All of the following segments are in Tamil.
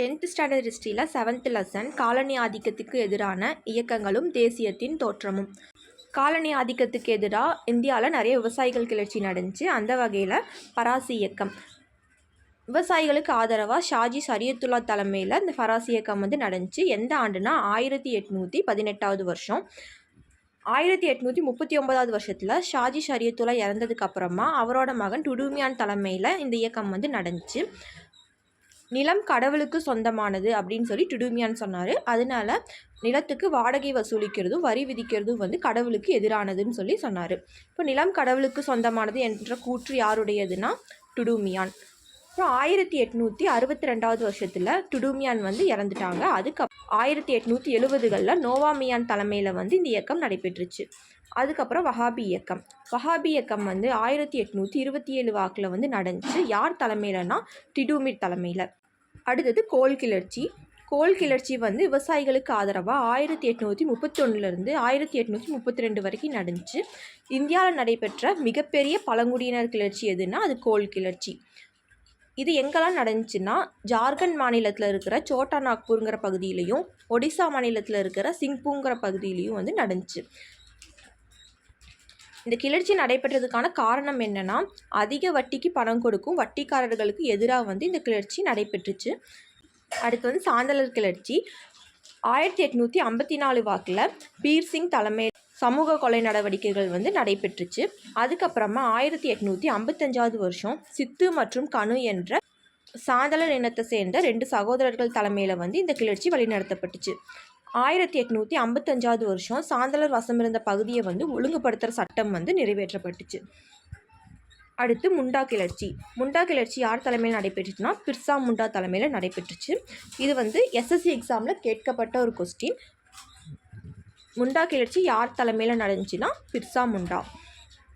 டென்த் ஸ்டாண்டர்ட் ஹிஸ்ட்ரியில் செவன்த் லெசன் காலனி ஆதிக்கத்துக்கு எதிரான இயக்கங்களும் தேசியத்தின் தோற்றமும். காலனி ஆதிக்கத்துக்கு எதிராக இந்தியாவில் நிறைய விவசாயிகள் கிளர்ச்சி நடந்துச்சு. அந்த வகையில் பராசி இயக்கம். விவசாயிகளுக்கு ஆதரவாக ஷாஜி ஷரியத்துல்லா தலைமையில் இந்த ஃபராசி இயக்கம் வந்து நடந்துச்சு. எந்த ஆண்டுனா ஆயிரத்தி எட்நூற்றி பதினெட்டாவது வருஷம். ஆயிரத்தி எட்நூற்றி முப்பத்தி ஒன்பதாவது வருஷத்தில் ஷாஜி ஷரியத்துல்லா இறந்ததுக்கு அப்புறமா அவரோட மகன் டுடுமியான் தலைமையில் இந்த இயக்கம் வந்து நடந்துச்சு. நிலம் கடவுளுக்கு சொந்தமானது அப்படின்னு சொல்லி டுடுமியான் சொன்னார். அதனால நிலத்துக்கு வாடகை வசூலிக்கிறதும் வரி விதிக்கிறதும் வந்து கடவுளுக்கு எதிரானதுன்னு சொல்லி சொன்னார். இப்போ நிலம் கடவுளுக்கு சொந்தமானது என்ற கூற்று யாருடையதுன்னா டுடுமியான். அப்புறம் ஆயிரத்தி எட்நூற்றி அறுபத்தி ரெண்டாவது வருஷத்தில் டுடுமியான் வந்து இறந்துட்டாங்க. அதுக்கு ஆயிரத்தி எட்நூற்றி எழுபதுகளில் நோவாமியான் தலைமையில் வந்து இந்த இயக்கம் நடைபெற்றுச்சு. அதுக்கப்புறம் வஹாபி இயக்கம். வஹாபி இயக்கம் வந்து ஆயிரத்தி எட்நூற்றி இருபத்தி ஏழு வாக்கில் வந்து நடந்துச்சு. யார் தலைமையிலனா டிடூமிர் தலைமையில். அடுத்தது கோல் கிளர்ச்சி. கோல் கிளர்ச்சி வந்து விவசாயிகளுக்கு ஆதரவாக ஆயிரத்தி எட்நூற்றி முப்பத்தொன்னுலேருந்து ஆயிரத்தி எட்நூற்றி முப்பத்தி ரெண்டு வரைக்கும் நடந்துச்சு. இந்தியாவில் நடைபெற்ற மிகப்பெரிய பழங்குடியினர் கிளர்ச்சி எதுனா அது கோல் கிளர்ச்சி. இது எங்கெல்லாம் நடந்துச்சுன்னா ஜார்க்கண்ட் மாநிலத்தில் இருக்கிற சோட்டா நாக்பூருங்கிற பகுதியிலையும் ஒடிசா மாநிலத்தில் இருக்கிற சிங்பூங்கிற பகுதியிலையும் வந்து நடந்துச்சு. இந்த கிளர்ச்சி நடைபெற்றதுக்கான காரணம் என்னன்னா அதிக வட்டிக்கு பணம் கொடுக்கும் வட்டிக்காரர்களுக்கு எதிராக வந்து இந்த கிளர்ச்சி நடைபெற்றுச்சு. அடுத்து வந்து சாந்தலர் கிளர்ச்சி. ஆயிரத்தி எட்நூற்றி ஐம்பத்தி நாலு வாக்கில் பீர் சிங் தலைமை சமூக கொலை நடவடிக்கைகள் வந்து நடைபெற்றுச்சு. அதுக்கப்புறமா ஆயிரத்தி எட்நூற்றி ஐம்பத்தஞ்சாவது வருஷம் சித்து மற்றும் கனு என்ற சாந்தலர் இனத்தை சேர்ந்த ரெண்டு சகோதரர்கள் தலைமையில் வந்து இந்த கிளர்ச்சி வழிநடத்தப்பட்டுச்சு. ஆயிரத்தி எட்நூற்றி ஐம்பத்தஞ்சாவது வருஷம் சாந்தலர் வசம் இருந்த பகுதியை வந்து ஒழுங்குபடுத்துகிற சட்டம் வந்து நிறைவேற்றப்பட்டுச்சு. அடுத்து முண்டா கிளர்ச்சி. முண்டா கிளர்ச்சி யார் தலைமையில் நடைபெற்றுச்சுன்னா பிர்சா முண்டா தலைமையில் நடைபெற்றுச்சு. இது வந்து எஸ்எஸ்சி எக்ஸாமில் கேட்கப்பட்ட ஒரு கொஸ்டின் முண்டா கிளர்ச்சி யார் தலைமையில் நடந்துச்சுன்னா பிர்சா முண்டா.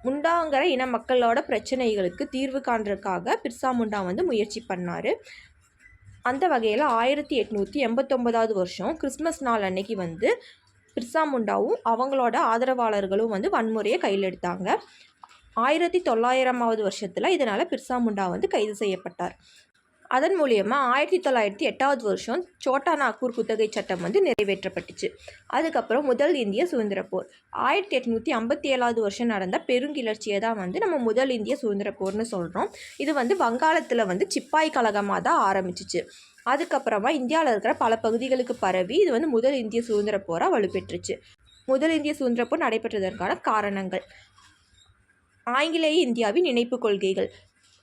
முண்டாங்கிற இன மக்களோட பிரச்சனைகளுக்கு தீர்வு காண்றதுக்காக பிர்சா முண்டா வந்து முயற்சி பண்ணார். அந்த வகையில் ஆயிரத்தி எட்நூற்றி எண்பத்தொம்பதாவது வருஷம் கிறிஸ்மஸ் நாள் அன்னைக்கு வந்து பிர்சா முண்டாவும் அவங்களோட ஆதரவாளர்களும் வந்து வன்முறையை கையில் எடுத்தாங்க. ஆயிரத்தி தொள்ளாயிரமாவது வருஷத்தில் இதனால் பிர்சா முண்டா வந்து கைது செய்யப்பட்டார். அதன் மூலியமாக ஆயிரத்தி தொள்ளாயிரத்தி எட்டாவது வருஷம் சோட்டா நாக்பூர் குத்தகை சட்டம் வந்து நிறைவேற்றப்பட்டுச்சு. அதுக்கப்புறம் முதல் இந்திய சுதந்திர போர். ஆயிரத்தி எட்நூற்றி ஐம்பத்தி ஏழாவது வருஷம் நடந்த பெருங்கிளர்ச்சியை தான் வந்து நம்ம முதல் இந்திய சுதந்திர போர்னு சொல்கிறோம் இது வந்து வங்காளத்தில் வந்து சிப்பாய் கழகமாக தான் ஆரம்பிச்சிச்சு. அதுக்கப்புறமா இந்தியாவில் இருக்கிற பல பகுதிகளுக்கு பரவி இது வந்து முதல் இந்திய சுதந்திர போராக வலுப்பெற்றுச்சு. முதல் இந்திய சுதந்திர போர் நடைபெற்றதற்கான காரணங்கள். ஆங்கிலேய இந்தியாவின் இணைப்பு கொள்கைகள்.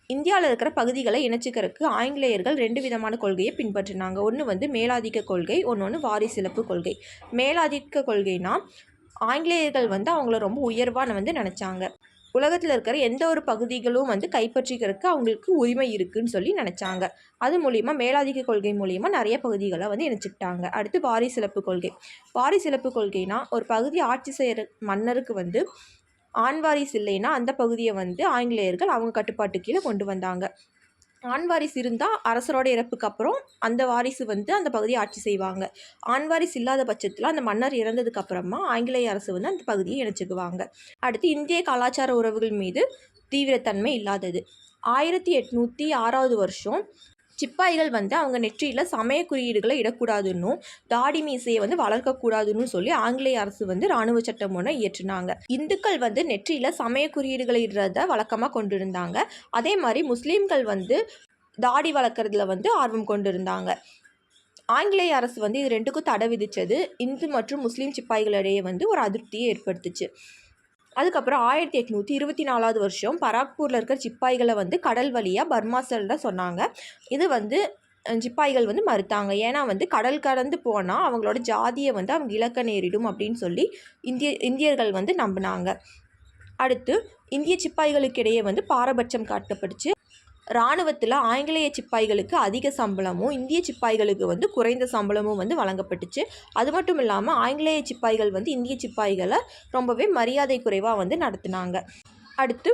இந்தியாவில் இருக்கிற பகுதிகளை இணைச்சிக்கிறதுக்கு ஆங்கிலேயர்கள் ரெண்டு விதமான கொள்கையை பின்பற்றினாங்க. ஒன்று வந்து மேலாதிக்க கொள்கை ஒன்று ஒன்று வாரிசிலப்பு கொள்கை. மேலாதிக்க கொள்கைனா ஆங்கிலேயர்கள் வந்து அவங்கள ரொம்ப உயர்வான வந்து நினச்சாங்க. உலகத்தில் இருக்கிற எந்த ஒரு பகுதிகளும் வந்து கைப்பற்றிக்கிறதுக்கு அவங்களுக்கு உரிமை இருக்குன்னு சொல்லி நினச்சாங்க. அது மூலிமா மேலாதிக்க கொள்கை மூலிமா நிறைய பகுதிகளை வந்து இணைச்சிக்கிட்டாங்க. அடுத்து வாரிசிலப்பு கொள்கை. வாரிசிலப்பு கொள்கைனா ஒரு பகுதி ஆட்சி செய்கிற மன்னருக்கு வந்து ஆண் இல்லைன்னா அந்த பகுதியை வந்து ஆங்கிலேயர்கள் அவங்க கட்டுப்பாட்டு கீழே கொண்டு வந்தாங்க. ஆண்வாரிஸ் இருந்தால் அரசரோட இறப்புக்கு அப்புறம் அந்த வாரிசு வந்து அந்த பகுதியை ஆட்சி செய்வாங்க. ஆண் இல்லாத பட்சத்தில் அந்த மன்னர் இறந்ததுக்கு அப்புறமா ஆங்கிலேய அரசு வந்து அந்த பகுதியை இணைச்சிக்குவாங்க. அடுத்து இந்திய கலாச்சார உறவுகள் மீது தீவிரத்தன்மை இல்லாதது. ஆயிரத்தி எட்நூற்றி ஆறாவது வருஷம் சிப்பாய்கள் வந்து அவங்க நெற்றியில் சமய குறியீடுகளை இடக்கூடாதுன்னும் தாடி மீசையை வந்து வளர்க்கக்கூடாதுன்னு சொல்லி ஆங்கிலேய அரசு வந்து இராணுவ சட்டம் ஒன்று இயற்றினாங்க. இந்துக்கள் வந்து நெற்றியில் சமய குறியீடுகளை இடுறத வழக்கமாக கொண்டிருந்தாங்க. அதே மாதிரி முஸ்லீம்கள் வந்து தாடி வளர்க்குறதுல வந்து ஆர்வம் கொண்டிருந்தாங்க. ஆங்கிலேய அரசு வந்து இது ரெண்டுக்கும் தடை விதித்தது இந்து மற்றும் முஸ்லீம் சிப்பாய்களிடையே வந்து ஒரு அதிருப்தியை ஏற்படுத்துச்சு. அதுக்கப்புறம் ஆயிரத்தி எட்நூற்றி இருபத்தி நாலாவது வருஷம் பராக்பூரில் இருக்கிற சிப்பாய்களை வந்து கடல் வழியாக பர்மா செல்ல சொன்னாங்க. இது வந்து சிப்பாய்கள் வந்து மறுத்தாங்க. ஏன்னா வந்து கடல் கடந்து போனால் அவங்களோட ஜாதியை வந்து அவங்க இழக்க நேரிடும் அப்படின்னு சொல்லி இந்திய இந்தியர்கள் வந்து நம்பினாங்க. அடுத்து இந்திய சிப்பாய்களுக்கு இடையே வந்து பாரபட்சம் காட்டப்பட்டுச்சு. இராணுவத்தில் ஆங்கிலேய சிப்பாய்களுக்கு அதிக சம்பளமும் இந்திய சிப்பாய்களுக்கு வந்து குறைந்த சம்பளமும் வந்து வழங்கப்பட்டுச்சு. அது மட்டும் இல்லாமல் ஆங்கிலேய சிப்பாய்கள் வந்து இந்திய சிப்பாய்களை ரொம்பவே மரியாதை குறைவாக வந்து நடத்தினாங்க. அடுத்து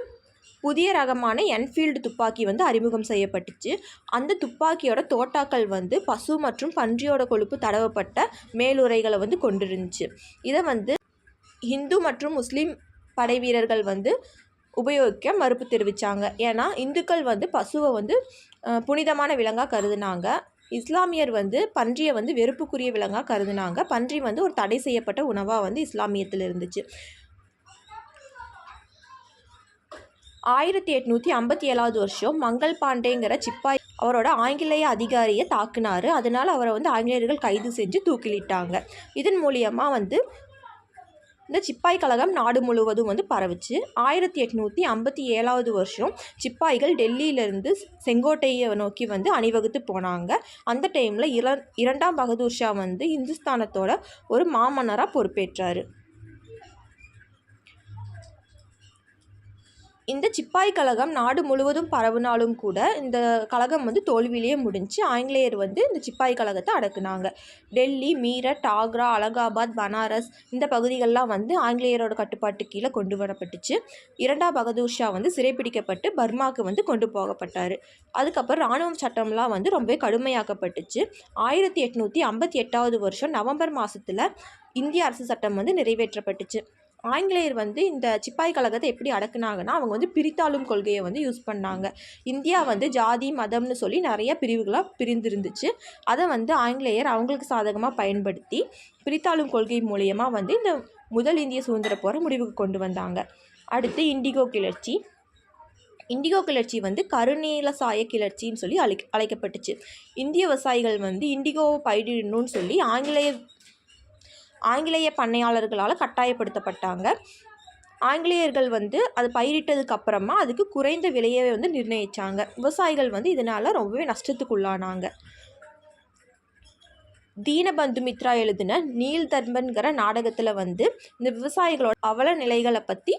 புதிய ரகமான என்ஃபீல்டு துப்பாக்கி வந்து அறிமுகம் செய்யப்பட்டுச்சு. அந்த துப்பாக்கியோட தோட்டாக்கள் வந்து பசு மற்றும் பன்றியோட கொழுப்பு தடவப்பட்ட மேலுரைகளை வந்து கொண்டிருந்துச்சு. இதை வந்து ஹிந்து மற்றும் முஸ்லீம் படை வீரர்கள் வந்து உபயோகிக்க மறுப்பு தெரிவித்தாங்க ஏன்னா இந்துக்கள் வந்து பசுவை வந்து புனிதமான விலங்காக கருதுனாங்க. இஸ்லாமியர் வந்து பன்றியை வந்து வெறுப்புக்குரிய விலங்காக கருதுனாங்க. பன்றி வந்து ஒரு தடை செய்யப்பட்ட உணவாக வந்து இஸ்லாமியத்தில் இருந்துச்சு. ஆயிரத்தி எட்நூற்றி ஐம்பத்தி ஏழாவது வருஷம் மங்கள் பாண்டேங்கிற சிப்பாய் அவரோட ஆங்கிலேய அதிகாரியை தாக்குனாரு. அதனால் அவரை வந்து ஆங்கிலேயர்கள் கைது செஞ்சு தூக்கிலிட்டாங்க. இதன் மூலியமாக வந்து இந்த சிப்பாய் கழகம் நாடு முழுவதும் வந்து பரவுச்சு. ஆயிரத்தி எட்நூற்றி ஐம்பத்தி ஏழாவது வருஷம் சிப்பாய்கள் டெல்லியிலேருந்து செங்கோட்டையை நோக்கி வந்து அணிவகுத்து போனாங்க. அந்த டைமில் இர இரண்டாம் பகதூர் ஷா வந்து இந்துஸ்தானத்தோட ஒரு மாமன்னராக பொறுப்பேற்றார். இந்த சிப்பாய் கழகம் நாடு முழுவதும் பரவுனாலும் கூட இந்த கழகம் வந்து தோல்வியிலேயே முடிஞ்சு ஆங்கிலேயர் வந்து இந்த சிப்பாய் கழகத்தை அடக்குனாங்க. டெல்லி மீரட் ஆக்ரா அலகாபாத் பனாரஸ் இந்த பகுதிகளெலாம் வந்து ஆங்கிலேயரோட கட்டுப்பாட்டு கீழே கொண்டு வரப்பட்டுச்சு. இரண்டாம் பகதூர் ஷா வந்து சிறைப்பிடிக்கப்பட்டு பர்மாவுக்கு வந்து கொண்டு போகப்பட்டார். அதுக்கப்புறம் இராணுவம் சட்டம்லாம் வந்து ரொம்பவே கடுமையாக்கப்பட்டுச்சு. ஆயிரத்தி எட்நூற்றி ஐம்பத்தி எட்டாவது வருஷம் நவம்பர் மாதத்தில் இந்திய அரசு சட்டம் வந்து நிறைவேற்றப்பட்டுச்சு. ஆங்கிலேயர் வந்து இந்த சிப்பாய் கழகத்தை எப்படி அடக்குனாங்கன்னா அவங்க வந்து பிரித்தாளும் கொள்கையை வந்து யூஸ் பண்ணாங்க. இந்தியா வந்து ஜாதி மதம்னு சொல்லி நிறைய பிரிவுகளாக பிரிந்திருந்துச்சு. அதை வந்து ஆங்கிலேயர் அவங்களுக்கு சாதகமாக பயன்படுத்தி பிரித்தாளும் கொள்கை மூலியமாக வந்து இந்த முதல் இந்திய சுதந்திர போகிற முடிவுக்கு கொண்டு வந்தாங்க. அடுத்து இண்டிகோ கிளர்ச்சி. இண்டிகோ கிளர்ச்சி வந்து கருநீல சாய கிளர்ச்சின்னு சொல்லி அழை அழைக்கப்பட்டுச்சு. இந்திய விவசாயிகள் வந்து இண்டிகோவை பயிரிடணும்னு சொல்லி ஆங்கிலேயர் ஆங்கிலேய பண்ணையாளர்களால் கட்டாயப்படுத்தப்பட்டாங்க. ஆங்கிலேயர்கள் வந்து அது பயிரிட்டதுக்கு அப்புறமா அதுக்கு குறைந்த விலையை வந்து நிர்ணயித்தாங்க விவசாயிகள் வந்து இதனால் ரொம்பவே நஷ்டத்துக்குள்ளானாங்க. தீனபந்து மித்ரா எழுதின நீல் தர்மன்கிற நாடகத்தில் வந்து இந்த விவசாயிகளோட அவல நிலைகளை பற்றி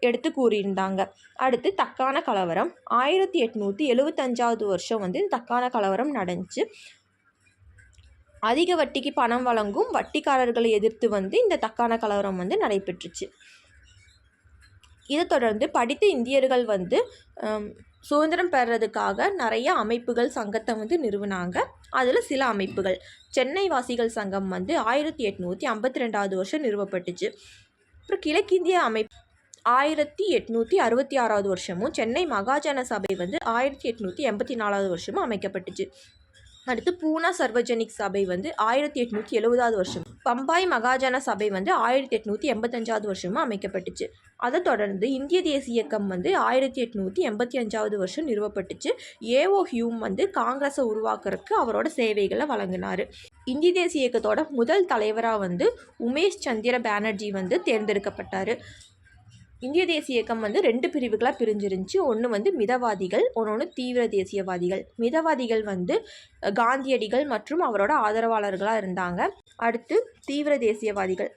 எடுத்து கூறியிருந்தாங்க. அடுத்து தக்கான கலவரம். ஆயிரத்தி எட்நூற்றி எழுபத்தஞ்சாவது வருஷம் வந்து தக்கான கலவரம் நடந்துச்சு. அதிக வட்டிக்கு பணம் வழங்கும் வட்டிக்காரர்களை எதிர்த்து வந்து இந்த தக்கான கலவரம் வந்து நடைபெற்றுச்சு. இதை தொடர்ந்து படித்த இந்தியர்கள் வந்து சுதந்திரம் பெறதுக்காக நிறைய அமைப்புகள் சங்கத்தை வந்து நிறுவனாங்க. அதில் சில அமைப்புகள். சென்னை வாசிகள் சங்கம் வந்து ஆயிரத்தி எட்நூற்றி ஐம்பத்தி ரெண்டாவது வருஷம் நிறுவப்பட்டுச்சு. அப்புறம் கிழக்கிந்திய அமைப்பு ஆயிரத்தி எட்நூற்றி அறுபத்தி ஆறாவது வருஷமும் சென்னை மகாஜன சபை வந்து ஆயிரத்தி எட்நூற்றி எண்பத்தி நாலாவது வருஷமும் அமைக்கப்பட்டுச்சு அடுத்து பூனா சர்வஜனிக் சபை வந்து ஆயிரத்தி எட்நூற்றி எழுபதாவது வருஷம். பம்பாய் மகாஜன சபை வந்து ஆயிரத்தி எட்நூற்றி எண்பத்தஞ்சாவது வருஷமும் அமைக்கப்பட்டுச்சு. அதை தொடர்ந்து இந்திய தேசிய இயக்கம் வந்து ஆயிரத்தி எட்நூற்றி எண்பத்தி அஞ்சாவது வருஷம் நிறுவப்பட்டுச்சு. ஏஓ ஹியூம் வந்து காங்கிரஸை உருவாக்குறதுக்கு அவரோட சேவைகளை வழங்கினார். இந்திய தேசிய இயக்கத்தோட முதல் தலைவராக வந்து உமேஷ் சந்திர பானர்ஜி வந்து தேர்ந்தெடுக்கப்பட்டார். இந்திய தேசிய இயக்கம் வந்து ரெண்டு பிரிவுகளாக பிரிஞ்சிருந்துச்சு. ஒன்று வந்து மிதவாதிகள் ஒன்று தீவிர தேசியவாதிகள். மிதவாதிகள் வந்து காந்தியடிகள் மற்றும் அவரோட ஆதரவாளர்களாக இருந்தாங்க. அடுத்து தீவிர தேசியவாதிகள்.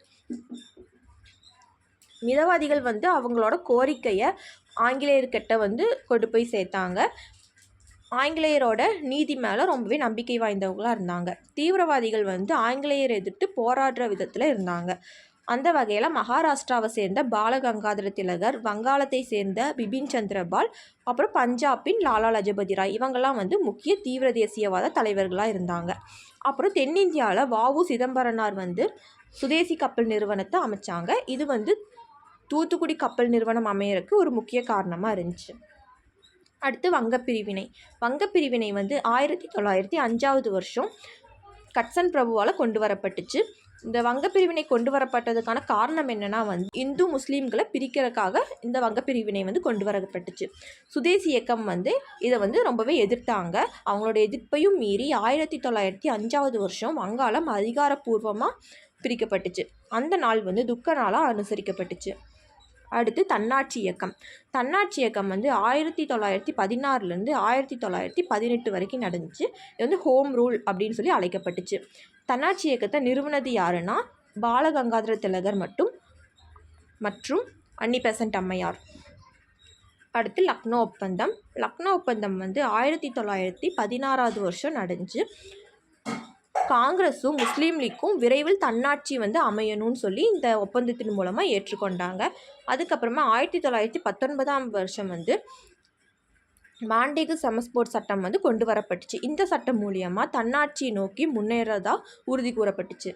மிதவாதிகள் வந்து அவங்களோட கோரிக்கையை ஆங்கிலேயர்கிட்ட வந்து கொண்டு போய் சேர்த்தாங்க. ஆங்கிலேயரோட நீதி மேலே ரொம்பவே நம்பிக்கை வாய்ந்தவங்களாக இருந்தாங்க. தீவிரவாதிகள் வந்து ஆங்கிலேயர் எதிர்த்து போராடுற விதத்தில் இருந்தாங்க. அந்த வகையில் மகாராஷ்டிராவை சேர்ந்த பாலகங்காதர திலகர் வங்காளத்தை சேர்ந்த பிபின் சந்திரபால் அப்புறம் பஞ்சாபின் லாலா லஜபதி ராய் இவங்கெல்லாம் வந்து முக்கிய தீவிர தேசியவாத தலைவர்களாக இருந்தாங்க. அப்புறம் தென்னிந்தியாவில் வாவு சிதம்பரனார் வந்து சுதேசி கப்பல் நிறுவனத்தை அமைச்சாங்க. இது வந்து தூத்துக்குடி கப்பல் நிறுவனம் அமையறதுக்கு ஒரு முக்கிய காரணமாக இருந்துச்சு. அடுத்து வங்கப்பிரிவினை. வங்கப்பிரிவினை வந்து ஆயிரத்தி தொள்ளாயிரத்தி அஞ்சாவது வருஷம் கட்சன் பிரபுவால் கொண்டு வரப்பட்டுச்சு. இந்த வங்கப்பிரிவினை கொண்டு வரப்பட்டதுக்கான காரணம் என்னென்னா வந்து இந்து முஸ்லீம்களை பிரிக்கிறதுக்காக இந்த வங்கப்பிரிவினை வந்து கொண்டு வரப்பட்டுச்சு சுதேசி இயக்கம் வந்து இதை வந்து ரொம்பவே எதிர்த்தாங்க. அவங்களோட எதிர்ப்பையும் மீறி ஆயிரத்தி தொள்ளாயிரத்தி அஞ்சாவது வருஷம் வங்காளம் அதிகாரப்பூர்வமாக பிரிக்கப்பட்டுச்சு. அந்த நாள் வந்து துக்க நாளாக அனுசரிக்கப்பட்டுச்சு. அடுத்து தன்னாட்சி இயக்கம். தன்னாட்சி இயக்கம் வந்து ஆயிரத்தி தொள்ளாயிரத்தி பதினாறுலேருந்து ஆயிரத்தி தொள்ளாயிரத்தி பதினெட்டு வரைக்கும் நடந்துச்சு. இது வந்து ஹோம் ரூல் அப்படின்னு சொல்லி அழைக்கப்பட்டுச்சு. தன்னாட்சி இயக்கத்தை நிறுவனது யாருன்னா பாலகங்காதர திலகர் மட்டும் மற்றும் அன்னிபெசன்ட் அம்மையார். அடுத்து லக்னோ ஒப்பந்தம். லக்னோ ஒப்பந்தம் வந்து ஆயிரத்தி தொள்ளாயிரத்தி பதினாறாவது வருஷம் நடந்துச்சு. காங்கிரஸும் முஸ்லீம் லீக்கும் விரைவில் தன்னாட்சி வந்து அமையணும்னு சொல்லி இந்த ஒப்பந்தத்தின் மூலமாக ஏற்றுக்கொண்டாங்க. அதுக்கப்புறமா ஆயிரத்தி தொள்ளாயிரத்தி பத்தொன்பதாம் வருஷம் வந்து மாண்டிகு சமஸ்போர்ட் சட்டம் வந்து கொண்டு வரப்பட்டுச்சு. இந்த சட்டம் மூலியமாக தன்னாட்சியை நோக்கி முன்னேறதா உறுதி கூறப்பட்டுச்சு.